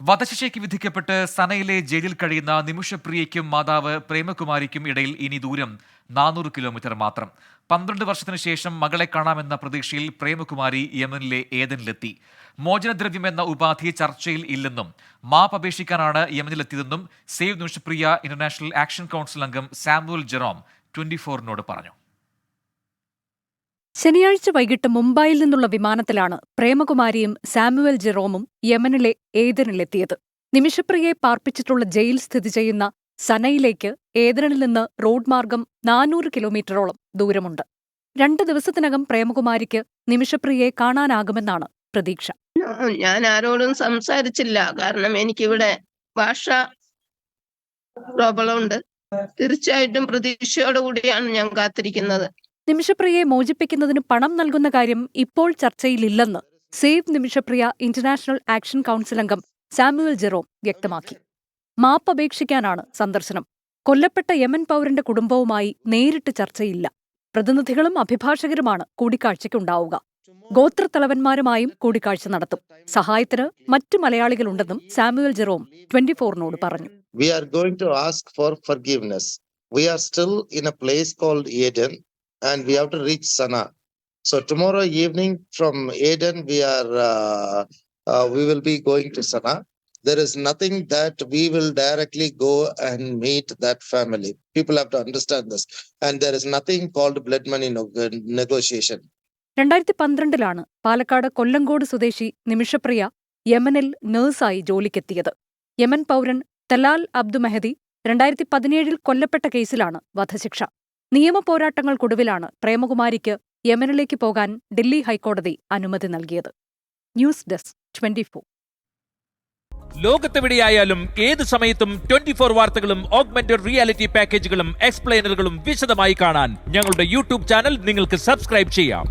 വധശിക്ഷയ്ക്ക് വിധിക്കപ്പെട്ട് സനയിലെ ജയിലിൽ കഴിയുന്ന നിമിഷപ്രിയയ്ക്കും മാതാവ് പ്രേമകുമാരിക്കും ഇടയിൽ ഇനി ദൂരം നാനൂറ് കിലോമീറ്റർ മാത്രം. പന്ത്രണ്ട് വർഷത്തിനു ശേഷം മകളെ കാണാമെന്ന പ്രതീക്ഷയിൽ പ്രേമകുമാരി യമനിലെ ഏതനിലെത്തി. മോചനദ്രവ്യം എന്ന ഉപാധി ചർച്ചയിൽ ഇല്ലെന്നും മാപ്പ് അപേക്ഷിക്കാനാണ് യമനിലെത്തിയതെന്നും save Nimisha Priya international action council അംഗം സാമുവൽ ജെറോം ട്വന്റി ഫോറിനോട് പറഞ്ഞു. ശനിയാഴ്ച വൈകിട്ട് മുംബൈയിൽ നിന്നുള്ള വിമാനത്തിലാണ് പ്രേമകുമാരിയും സാമുവൽ ജെറോമും യമനിലെ ഏതനിലെത്തിയത് നിമിഷപ്രിയയെ പാർപ്പിച്ചിട്ടുള്ള ജയിൽ സ്ഥിതി ചെയ്യുന്ന സനയിലേക്ക് ഏതനിൽ നിന്ന് റോഡ് മാർഗം നാനൂറ് കിലോമീറ്ററോളം ദൂരമുണ്ട്. രണ്ട് ദിവസത്തിനകം പ്രേമകുമാരിക്ക് നിമിഷപ്രിയയെ കാണാനാകുമെന്നാണ് പ്രതീക്ഷ. ഞാൻ ആരോടും സംസാരിച്ചില്ല. കാരണം എനിക്കിവിടെ ഭാഷ പ്രോബ്ലം ഉണ്ട്. തീർച്ചയായിട്ടും പ്രതീക്ഷയോടുകൂടിയാണ് ഞാൻ കാത്തിരിക്കുന്നത്. നിമിഷപ്രിയയെ മോചിപ്പിക്കുന്നതിന് പണം നൽകുന്ന കാര്യം ഇപ്പോൾ ചർച്ചയിലില്ലെന്ന് save Nimisha Priya international action council അംഗം സാമുവൽ ജെറോം വ്യക്തമാക്കി. മാപ്പ് അപേക്ഷിക്കാനാണ് സന്ദർശനം. കൊല്ലപ്പെട്ട യമൻ പൗരന്റെ കുടുംബവുമായി നേരിട്ട് ചർച്ചയില്ല. പ്രതിനിധികളും അഭിഭാഷകരുമാണ് കൂടിക്കാഴ്ചയ്ക്കുണ്ടാവുക. ഗോത്രത്തലവന്മാരുമായും കൂടിക്കാഴ്ച നടത്തും. സഹായത്തിന് മറ്റു മലയാളികളുണ്ടെന്നും സാമുവൽ ജെറോം ട്വന്റി ഫോറിനോട് പറഞ്ഞു. We are going to ask for forgiveness we are still in a place called Eden. And we have to reach Sana. So tomorrow evening from Aden, we are, uh, uh, we will be going to Sana. There is nothing that we will directly go and meet that family. People have to understand this. And there is nothing called blood money negotiation. രണ്ടായിരത്തി പന്ത്രണ്ടിലാണ് പാലക്കാട് കൊല്ലങ്കോട് സ്വദേശി നിമിഷപ്രിയ യമനിൽ നേഴ്സായി ജോലിക്കെത്തിയത് Yemen പൗരൻ Talal Abdu Mahdi രണ്ടായിരത്തി പതിനേഴിൽ കൊല്ലപ്പെട്ട കേസിലാണ് വധശിക്ഷ നിയമപോരാട്ടങ്ങൾക്കൊടുവിലാണ് പ്രേമകുമാരിക്ക് യമനിലേക്ക് പോകാൻ ഡൽഹി ഹൈക്കോടതി അനുമതി നൽകിയത്. ന്യൂസ് ഡെസ്ക് ട്വന്റി ഫോർ ലോകത്തെവിടെയായാലും ഏത് സമയത്തും ട്വന്റി ഫോർ വാർത്തകളും ഓഗ്മെന്റഡ് റിയാലിറ്റി പാക്കേജുകളും എക്സ്പ്ലെയിനറുകളും വിശദമായി കാണാൻ ഞങ്ങളുടെ യൂട്യൂബ് ചാനൽ നിങ്ങൾക്ക് സബ്സ്ക്രൈബ് ചെയ്യാം.